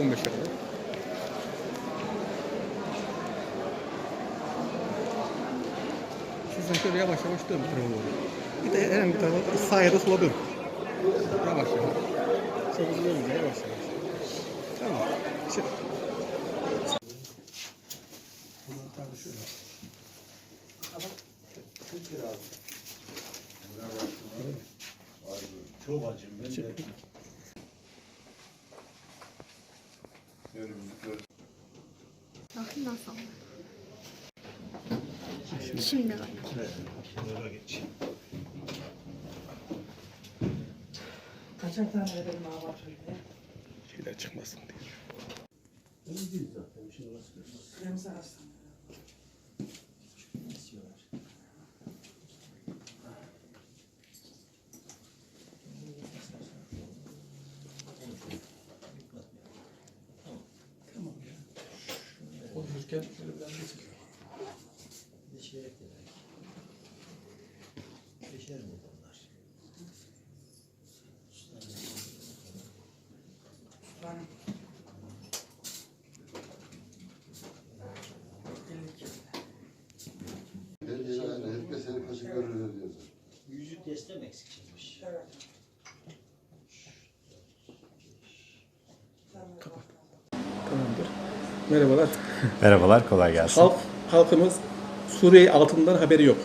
15'e kadar. Sizden şöyle yavaş yavaş dön bu tarafa doğru. Bir de herhangi bir tarafa sağa ya da sola dön. Yavaş yavaş. Çok hızlı olunca yavaş yavaş. Tamam. Çık. Çok acım ben de. Bakın nasıl oldu. Şimdi bak. Kenara geç. Kaçak tane verelim abi şöyle. Şeyler çıkmasın diye. Öyle değil zaten. Şimdi nasıl görüyorsun? Kremse aslan. Konuşurken şöyle biraz geçelim. Beşer mi bunlar? Lan. 52. Yani herkes seni kaşık görür diyorsun. Yüzük destem eksik çıkmış. Evet. Merhabalar. Merhabalar, kolay gelsin. Halk, halkımız Suriye altından haberi yok.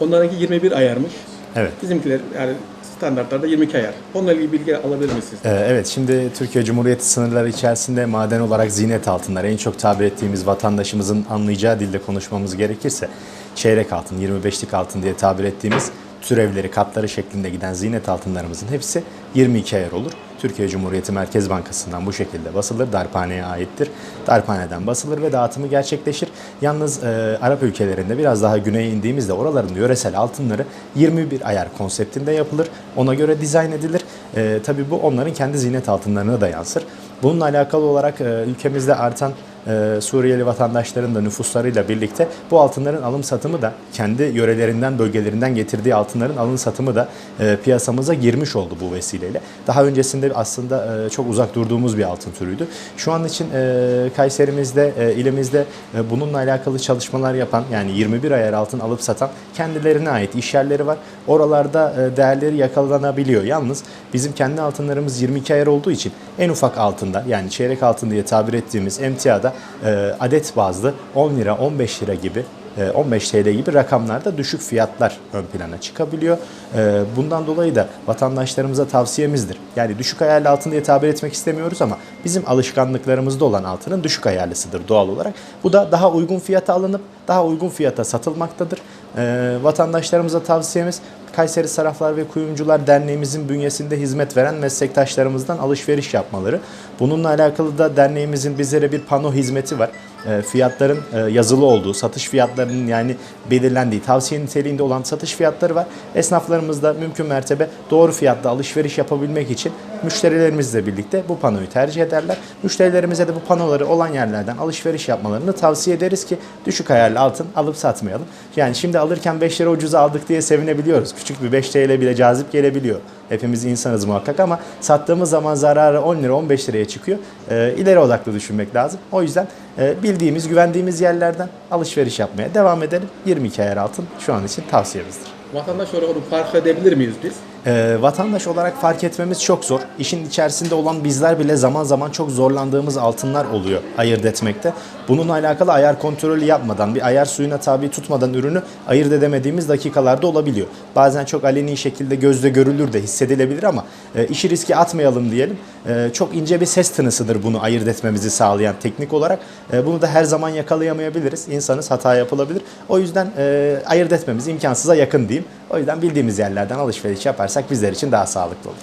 Onlarınki 21 ayarmış. Evet. Bizimkiler yani standartlarda 22 ayar. Onunla ilgili bilgi alabilir misiniz? Ee, evet, şimdi Türkiye Cumhuriyeti sınırları içerisinde maden olarak zinet altınları en çok tabir ettiğimiz vatandaşımızın anlayacağı dilde konuşmamız gerekirse çeyrek altın, 25'lik altın diye tabir ettiğimiz türevleri, katları şeklinde giden zinet altınlarımızın hepsi 22 ayar olur. Türkiye Cumhuriyeti Merkez Bankası'ndan bu şekilde basılır. Darphaneye aittir. Darphaneden basılır ve dağıtımı gerçekleşir. Yalnız e, Arap ülkelerinde biraz daha güneye indiğimizde oraların yöresel altınları 21 ayar konseptinde yapılır. Ona göre dizayn edilir. E, tabii bu onların kendi zinet altınlarına da yansır. Bununla alakalı olarak e, ülkemizde artan e, Suriyeli vatandaşların da nüfuslarıyla birlikte bu altınların alım satımı da kendi yörelerinden, bölgelerinden getirdiği altınların alım satımı da e, piyasamıza girmiş oldu bu vesileyle. Daha öncesinde aslında e, çok uzak durduğumuz bir altın türüydü. Şu an için e, Kayserimizde, ilimizde bununla alakalı çalışmalar yapan yani 21 ayar altın alıp satan kendilerine ait iş yerleri var. Oralarda değerleri yakalanabiliyor. Yalnız bizim kendi altınlarımız 22 ayar olduğu için en ufak altında yani çeyrek altın diye tabir ettiğimiz emtiada e, adet bazlı 10 lira 15 lira gibi e, 15 TL gibi rakamlarda düşük fiyatlar ön plana çıkabiliyor. E, Bundan dolayı da vatandaşlarımıza tavsiyemizdir. Yani düşük ayarlı altın diye tabir etmek istemiyoruz ama bizim alışkanlıklarımızda olan altının düşük ayarlısıdır doğal olarak. Bu da daha uygun fiyata alınıp daha uygun fiyata satılmaktadır. E, Vatandaşlarımıza tavsiyemiz Kayseri Saraflar ve Kuyumcular Derneğimizin bünyesinde hizmet veren meslektaşlarımızdan alışveriş yapmaları. Bununla alakalı da derneğimizin bizlere bir pano hizmeti var. E, Fiyatların e, yazılı olduğu, satış fiyatlarının yani belirlendiği, tavsiye niteliğinde olan satış fiyatları var. Esnaflarımız da mümkün mertebe doğru fiyatla alışveriş yapabilmek için müşterilerimizle birlikte bu panoyu tercih ederler. Müşterilerimize de bu panoları olan yerlerden alışveriş yapmalarını tavsiye ederiz ki düşük ayarlı altın alıp satmayalım. Yani şimdi alırken 5 lira ucuza aldık diye sevinebiliyoruz. Küçük bir 5 TL bile cazip gelebiliyor. Hepimiz insanız muhakkak ama sattığımız zaman zararı 10 lira 15 liraya çıkıyor. Ee, ileri odaklı düşünmek lazım. O yüzden e, bildiğimiz, güvendiğimiz yerlerden alışveriş yapmaya devam edelim. 22 ayar altın şu an için tavsiyemizdir. Vatandaş olarak onu fark edebilir miyiz biz? Ee, vatandaş olarak fark etmemiz çok zor. İşin içerisinde olan bizler bile zaman zaman çok zorlandığımız altınlar oluyor ayırt etmekte. Bununla alakalı ayar kontrolü yapmadan, bir ayar suyuna tabi tutmadan ürünü ayırt edemediğimiz dakikalarda olabiliyor. Bazen çok aleni şekilde gözle görülür de hissedilebilir ama e, işi riske atmayalım diyelim. E, çok ince bir ses tınısıdır bunu ayırt etmemizi sağlayan teknik olarak. E, bunu da her zaman yakalayamayabiliriz. İnsanız hata yapılabilir. O yüzden e, ayırt etmemiz imkansıza yakın diyeyim. O yüzden bildiğimiz yerlerden alışveriş yaparsak bizler için daha sağlıklı olur.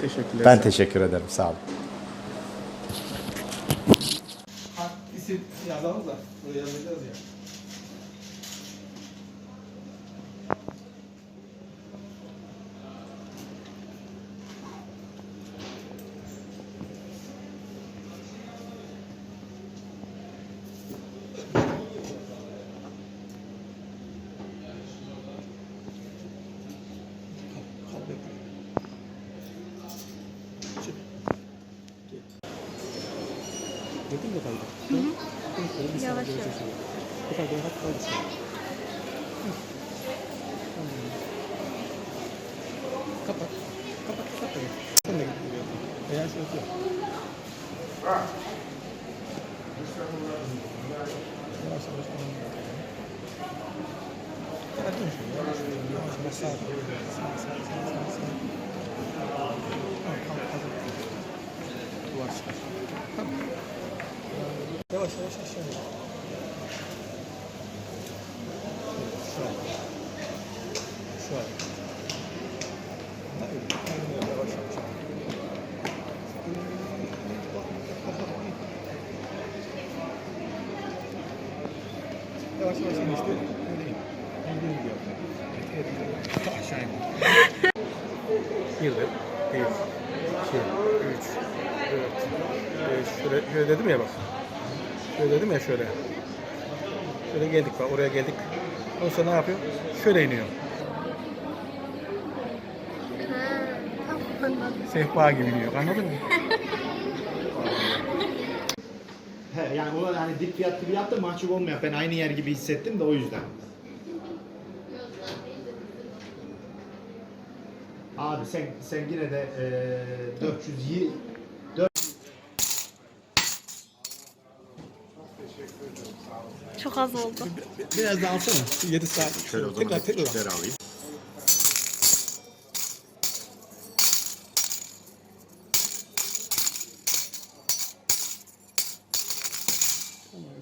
Teşekkürler. Ben teşekkür ederim. Sağ olun. İsim yazalım da buraya yazacağız ya. Gördün mü kaldı? Hı hı. Bir Yavaş saniye yavaş. Bu kadar rahat kaldı şu an. Hı. Tamam. Kapat. Kapat kapat. da. Sen de gidiyor. Veya şu yapıyor. Yavaş yavaş tamam. Kapat dön şunu. Yavaş yavaş. Yavaş yavaş sağa Yavaş yavaş aşağı in. Şu an. Şu an. Hayır. Yavaş yavaş. Yavaş yavaş in işte. Öyle in. Olduğun gibi yap. Evet, evet. Ta aşağı in. Bir de. Bir. iki, üç, dört, beş. Şöyle, şöyle dedim ya bak. Şöyle dedim ya şöyle. Şöyle geldik bak oraya geldik. Ondan sonra ne yapıyor? Şöyle iniyor. Sehpa gibi iniyor. Anladın mı? He, yani o hani dip fiyat gibi yaptı mahcup olmuyor. Ben aynı yer gibi hissettim de o yüzden. Abi sen sen yine de eee 400 Çok az oldu. Biraz daha alsana. 7 saat. Şöyle tekrar tekrar. al. alayım.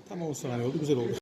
Tam 10 saniye oldu. Güzel oldu.